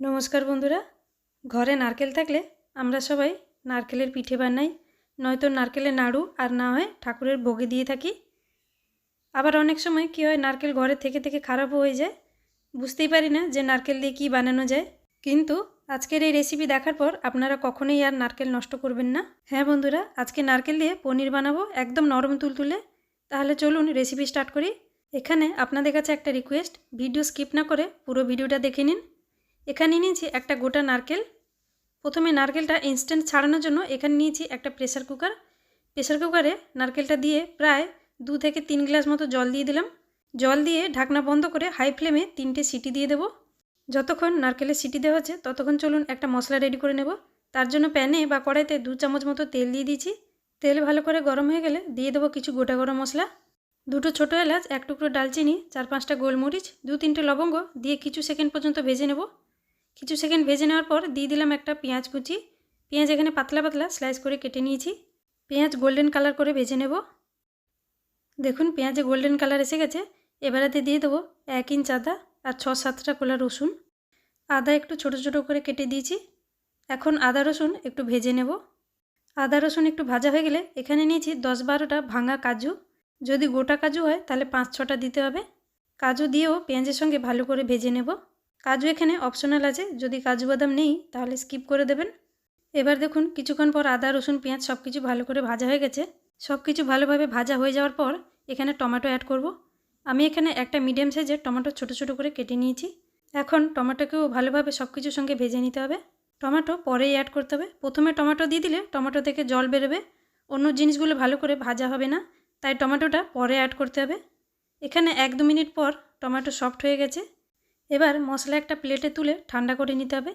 নমস্কার বন্ধুরা। ঘরে নারকেল থাকলে আমরা সবাই নারকেলের পিঠে বানাই, নয়তো নারকেলের নাড়ু আর না হয় ঠাকুরের ভোগে দিয়ে থাকি। আবার অনেক সময় কী হয়, নারকেল ঘরে থেকে থেকে খারাপও হয়ে যায়। বুঝতেই পারি না যে নারকেল দিয়ে কী বানানো যায়। কিন্তু আজকের এই রেসিপি দেখার পর আপনারা কখনোই আর নারকেল নষ্ট করবেন না। হ্যাঁ বন্ধুরা, আজকে নারকেল দিয়ে পনির বানাবো একদম নরম তুলতুলে। তাহলে চলুন রেসিপি স্টার্ট করি। এখানে আপনাদের কাছে একটা রিকোয়েস্ট ভিডিও স্কিপ না করে পুরো ভিডিওটা দেখে নিন। এখানে নিয়েছি একটা গোটা নারকেল। প্রথমে নারকেলটা ইনস্ট্যান্ট ছাড়ানোর জন্য এখানে নিয়েছি একটা প্রেসার কুকার প্রেসার কুকারে নারকেলটা দিয়ে প্রায় দু থেকে তিন গ্লাস মতো জল দিয়ে দিলাম। জল দিয়ে ঢাকনা বন্ধ করে হাই ফ্লেমে তিনটে সিটি দিয়ে দেবো। যতক্ষণ নারকেলের সিটি দেওয়া হচ্ছে, ততক্ষণ চলুন একটা মশলা রেডি করে নেব। তার জন্য প্যানে বা কড়াইতে দু চামচ মতো তেল দিয়ে দিয়েছি। তেল ভালো করে গরম হয়ে গেলে দিয়ে দেবো কিছু গোটা গরম মশলা। দুটো ছোটো এলাচ, এক টুকরো ডালচিনি, চার পাঁচটা গোলমরিচ, দু তিনটে লবঙ্গ দিয়ে কিছু সেকেন্ড পর্যন্ত ভেজে নেব। কিছু সেকেন্ড ভেজে নেওয়ার পর দিয়ে দিলাম একটা পেঁয়াজ কুচি। পেঁয়াজ এখানে পাতলা পাতলা স্লাইস করে কেটে নিয়েছি। পেঁয়াজ গোল্ডেন কালার করে ভেজে নেব। দেখুন পেঁয়াজে গোল্ডেন কালার এসে গেছে। এবারেতে দিয়ে দেবো এক ইঞ্চ আদা আর ছ সাতটা কোলা রসুন। আদা একটু ছোট ছোট করে কেটে দিয়েছি। এখন আদা রসুন একটু ভেজে নেব। আদা রসুন একটু ভাজা হয়ে গেলে এখানে নিয়েছি দশ বারোটা ভাঙা কাজু। যদি গোটা কাজু হয় তাহলে পাঁচ ছটা দিতে হবে। কাজু দিয়েও পেঁয়াজের সঙ্গে ভালো করে ভেজে নেব। কাজু এখানে অপশনাল আছে। যদি কাজু বাদাম নেই, তাহলে স্কিপ করে দেবেন। এবার দেখুন, কিছুক্ষণ পর আদা, রসুন, পেঁয়াজ সব কিছু ভালো করে ভাজা হয়ে গেছে। সব কিছু ভালোভাবে ভাজা হয়ে যাওয়ার পর এখানে টমেটো অ্যাড করব। আমি এখানে একটা মিডিয়াম সাইজের টমেটো ছোটো ছোটো করে কেটে নিয়েছি। এখন টমেটোকেও ভালোভাবে সব কিছুর সঙ্গে ভেজে নিতে হবে। টমেটো পরেই অ্যাড করতে হবে। প্রথমে টমেটো দিয়ে দিলে টমেটো থেকে জল বেরোবে। অন্য জিনিসগুলো ভালো করে ভাজা হবে না, তাই টমেটোটা পরে অ্যাড করতে হবে। এখানে এক দু মিনিট পর টমেটো সফট হয়ে গেছে। এবার মশলা একটা প্লেটে তুলে ঠান্ডা করে নিতে হবে।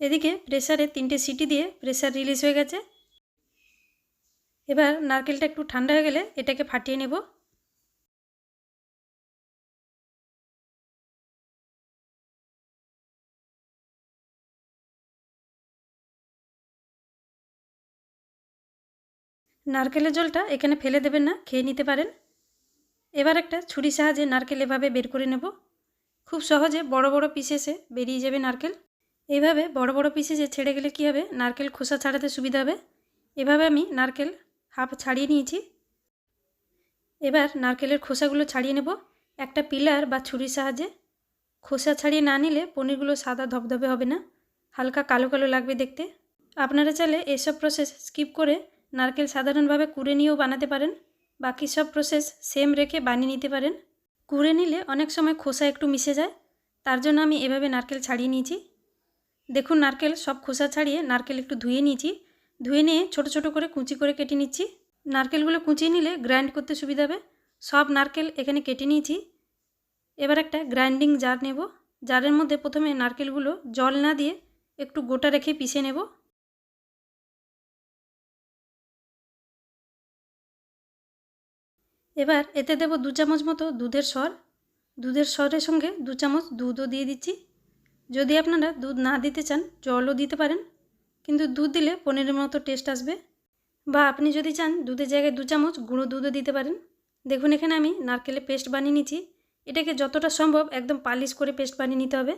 এদিকে প্রেসারে তিনটে সিটি দিয়ে প্রেসার রিলিজ হয়ে গেছে। এবার নারকেলটা একটু ঠান্ডা হয়ে গেলে এটাকে ফাটিয়ে নেব। নারকেলের জলটা এখানে ফেলে দেবেন না, খেয়ে নিতে পারেন। এবার একটা ছুরি সাহায্যে নারকেল এভাবে বের করে নেব। খুব সহজে বড় বড় পিসেসে বেরিয়ে যাবে নারকেল। এইভাবে বড় বড় পিসেসে ছেড়ে গেলে কী হবে? নারকেল খোসা ছাড়াতে সুবিধা হবে। এভাবে আমি নারকেল হাফ ছাড়িয়ে নিয়েছি। এবার নারকেলের খোসাগুলো ছাড়িয়ে নেব। একটা পিলার বা ছুরির সাহায্যে। খোসা ছাড়িয়ে না নিলে পনিরগুলো সাদা ধবধবে হবে না। হালকা কালো কালো লাগবে দেখতে। আপনারা চাইলে এসব প্রসেস স্কিপ করে নারকেল সাধারণভাবে কুড়ে নিয়েও বানাতে পারেন। বাকি সব প্রসেস সেম রেখে বানিয়ে নিতে পারেন। কুড়ে নিলে অনেক সময় খোসা একটু মিশে যায়। তার জন্য আমি এভাবে নারকেল ছাড়িয়ে নিয়েছি। দেখুন নারকেল সব খোসা ছাড়িয়ে নারকেল একটু ধুয়ে নিয়েছি। ধুয়ে নিয়ে ছোট ছোট করে কুচি করে কেটে নিচ্ছি। নারকেলগুলো কুচিয়ে নিলে গ্রাইন্ড করতে সুবিধা হবে। সব নারকেল এখানে কেটে নিয়েছি। এবার একটা গ্রাইন্ডিং জার নেব। জারের মধ্যে প্রথমে নারকেলগুলো জল না দিয়ে একটু গোটা রেখে পিষে নেব। এবার এতে দেব দু চামচ মতো দুধের সর দুধের সরের সঙ্গে দু চামচ দুধও দিয়ে দিচ্ছি। যদি আপনারা দুধ না দিতে চান, জলও দিতে পারেন। কিন্তু দুধ দিলে পনিরের মতো টেস্ট আসবে। বা আপনি যদি চান দুধের জায়গায় দু চামচ গুঁড়ো দুধও দিতে পারেন। দেখুন, এখানে আমি নারকেলের পেস্ট বানিয়ে নিচ্ছি। এটাকে যতটা সম্ভব একদম পালিশ করে পেস্ট বানিয়ে নিতে হবে।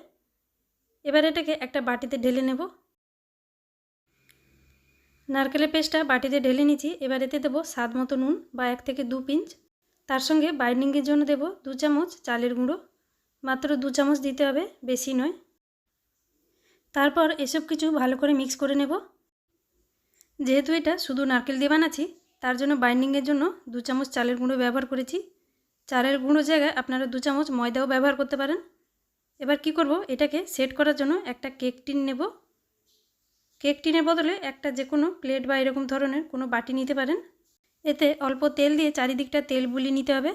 এবার এটাকে একটা বাটিতে ঢেলে নেব। নারকেলের পেস্টটা বাটিতে ঢেলে নিচ্ছি। এবার এতে দেবো স্বাদ মতো নুন বা এক থেকে দু পিঞ্চ। তার সঙ্গে বাইন্ডিংয়ের জন্য দেব দু চামচ চালের গুঁড়ো। মাত্র দু চামচ দিতে হবে, বেশি নয়। তারপর এসব কিছু ভালো করে মিক্স করে নেব। যেহেতু এটা শুধু নারকেল দিয়ে বানাচ্ছি, তার জন্য বাইন্ডিংয়ের জন্য দু চামচ চালের গুঁড়ো ব্যবহার করেছি। চালের গুঁড়ো জায়গায় আপনারা দু চামচ ময়দাও ব্যবহার করতে পারেন। এবার কি করব, এটাকে সেট করার জন্য একটা কেক টিন নেব। কেক টিনের বদলে একটা যে কোনো প্লেট বা এরকম ধরনের কোনো বাটি নিতে পারেন। এতে অল্প তেল দিয়ে চারিদিকটা তেল বুলিয়ে নিতে হবে।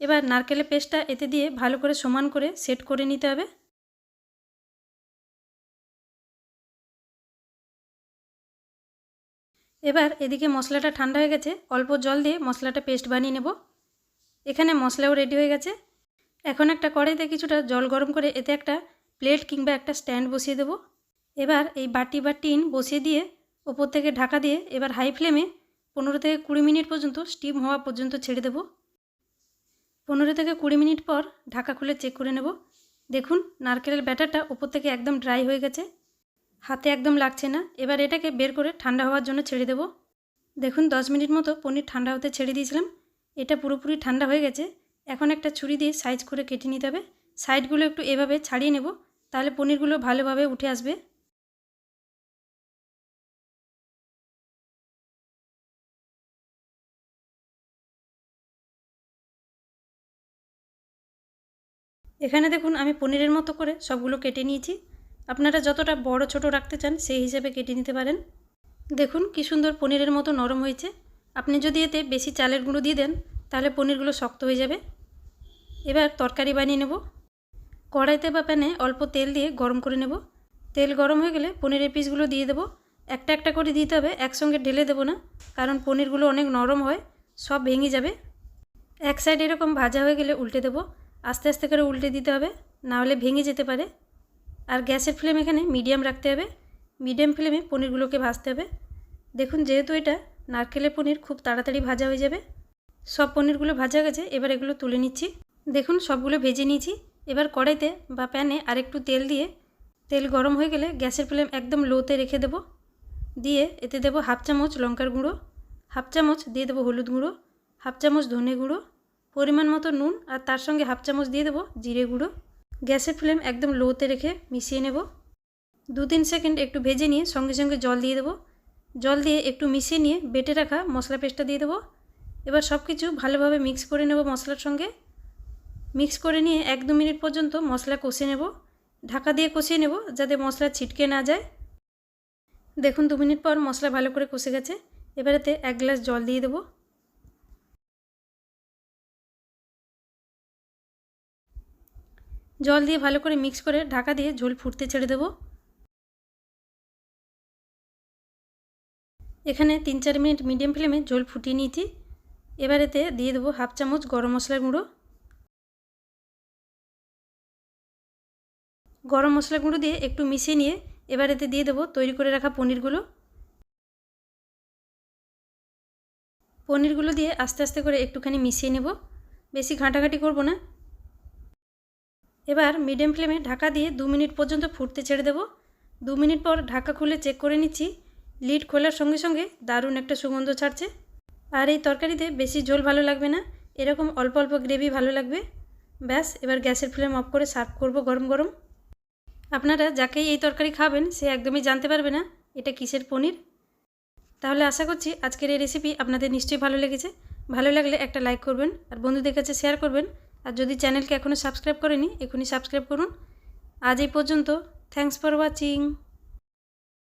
এবার নারকেলের পেস্টটা এতে দিয়ে ভালো করে সমান করে সেট করে নিতে হবে। এবার এদিকে মশলাটা ঠান্ডা হয়ে গেছে, অল্প জল দিয়ে মশলাটা পেস্ট বানিয়ে নেব। এখানে মশলাও রেডি হয়ে গেছে। এখন একটা কড়াইতে কিছুটা জল গরম করে এতে একটা প্লেট কিংবা একটা স্ট্যান্ড বসিয়ে দেব। এবার এই বাটি বা টিন বসিয়ে দিয়ে ওপর থেকে ঢাকা দিয়ে এবার হাই ফ্লেমে পনেরো থেকে কুড়ি মিনিট পর্যন্ত স্টিম হওয়া পর্যন্ত ছেড়ে দেব। পনেরো থেকে কুড়ি মিনিট পর ঢাকা খুলে চেক করে নেব। দেখুন, নারকেলের ব্যাটারটা ওপর থেকে একদম ড্রাই হয়ে গেছে। হাতে একদম লাগছে না। এবার এটাকে বের করে ঠান্ডা হওয়ার জন্য ছেড়ে দেব। দেখুন, দশ মিনিট মতো পনির ঠান্ডা হতে ছেড়ে দিয়েছিলাম। এটা পুরোপুরি ঠান্ডা হয়ে গেছে। এখন একটা ছুরি দিয়ে সাইজ করে কেটে নিতে হবে। সাইডগুলো একটু এভাবে ছাড়িয়ে নেব। তাহলে পনিরগুলো ভালোভাবে উঠে আসবে। এখানে দেখুন আমি পনিরের মতো করে সবগুলো কেটে নিয়েছি। আপনারা যতটা বড় ছোট রাখতে চান সেই হিসেবে কেটে নিতে পারেন। দেখুন কি সুন্দর পনিরের মতো নরম হয়েছে। আপনি যদি এতে বেশি চালের গুঁড়ো দিয়ে দেন, তাহলে পনিরগুলো শক্ত হয়ে যাবে। এবার তরকারি বানিয়ে নেব। কড়াইতে বা প্যানে অল্প তেল দিয়ে গরম করে নেব। তেল গরম হয়ে গেলে পনিরের পিসগুলো দিয়ে দেবো। একটা একটা করে দিতে হবে, একসঙ্গে ঢেলে দেবো না, কারণ পনিরগুলো অনেক নরম হয়, সব ভেঙে যাবে। এক সাইড এরকম ভাজা হয়ে গেলে উল্টে দেবো। আস্তে আস্তে করে উল্টে দিতে হবে, না হলে ভেঙে যেতে পারে। আর গ্যাসের ফ্লেম এখানে মিডিয়াম রাখতে হবে। মিডিয়াম ফ্লেমে পনিরগুলোকে ভাজতে হবে। দেখুন, যেহেতু এটা নারকেলের পনির, খুব তাড়াতাড়ি ভাজা হয়ে যাবে। সব পনিরগুলো ভাজা গেছে, এবার এগুলো তুলে নিচ্ছি। দেখুন, সবগুলো ভেজে নিয়েছি। এবার কড়াইতে বা প্যানে আরেকটু তেল দিয়ে, তেল গরম হয়ে গেলে গ্যাসের ফ্লেম একদম লোতে রেখে দেব। দিয়ে এতে দেবো হাফ চামচ লঙ্কার গুঁড়ো, হাফ চামচ দিয়ে দেবো হলুদ গুঁড়ো, হাফ চামচ ধনে গুঁড়ো পরিমাণ মতো নুন আর তার সঙ্গে হাফ চামচ দিয়ে দেবো জিরে গুঁড়ো। গ্যাসের ফ্লেম একদম লোতে রেখে মিশিয়ে নেব। দু তিন সেকেন্ড একটু ভেজে নিয়ে সঙ্গে সঙ্গে জল দিয়ে দেবো। জল দিয়ে একটু মিশিয়ে নিয়ে বেটে রাখা মশলা পেস্টটা দিয়ে দেবো। এবার সব কিছু ভালোভাবে মিক্স করে নেব মশলার সঙ্গে। মিক্স করে নিয়ে এক দু মিনিট পর্যন্ত মশলা কষে নেব। ঢাকা দিয়ে কষিয়ে নেব যাতে মশলা ছিটকে না যায়। দেখুন দু মিনিট পর মশলা ভালো করে কষে গেছে। এবারেতে এক গ্লাস জল দিয়ে দেবো। জল দিয়ে ভালো করে মিক্স করে ঢাকা দিয়ে ঝোল ফুটতে ছেড়ে দেবো। এখানে তিন চার মিনিট মিডিয়াম ফ্লেমে ঝোল ফুটিয়ে নিয়েছি। এবার এতে দিয়ে দেবো হাফ চামচ গরম মশলার গুঁড়ো। গরম মশলা গুঁড়ো দিয়ে একটু মিশিয়ে নিয়ে এবার এতে দিয়ে দেবো তৈরি করে রাখা পনিরগুলো। পনিরগুলো দিয়ে আস্তে আস্তে করে একটুখানি মিশিয়ে নেব। বেশি ঘাঁটাঘাঁটি করব না। এবার মিডিয়াম ফ্লেমে ঢাকা দিয়ে দু মিনিট পর্যন্ত ফুটতে ছেড়ে দেবো। দু মিনিট পর ঢাকা খুলে চেক করে নিচ্ছি লিড খোলার সঙ্গে সঙ্গে দারুণ একটা সুগন্ধ ছাড়ছে। আর এই তরকারিতে বেশি ঝোল ভালো লাগবে না, এরকম অল্প অল্প গ্রেভি ভালো লাগবে। ব্যাস, এবার গ্যাসের ফ্লেম অফ করে সার্ভ করব গরম গরম। আপনারা যাকেই এই তরকারি খাবেন, সে একদমই জানতে পারবে না এটা কিসের পনির। তাহলে আশা করছি আজকের এই রেসিপি আপনাদের নিশ্চয়ই ভালো লেগেছে। ভালো লাগলে একটা লাইক করবেন, আর বন্ধুদের কাছে শেয়ার করবেন। আর যদি চ্যানেলকে এখনও সাবস্ক্রাইব করেনি, এখনই সাবস্ক্রাইব করুন। আজ এই পর্যন্ত থ্যাংকস ফর ওয়াচিং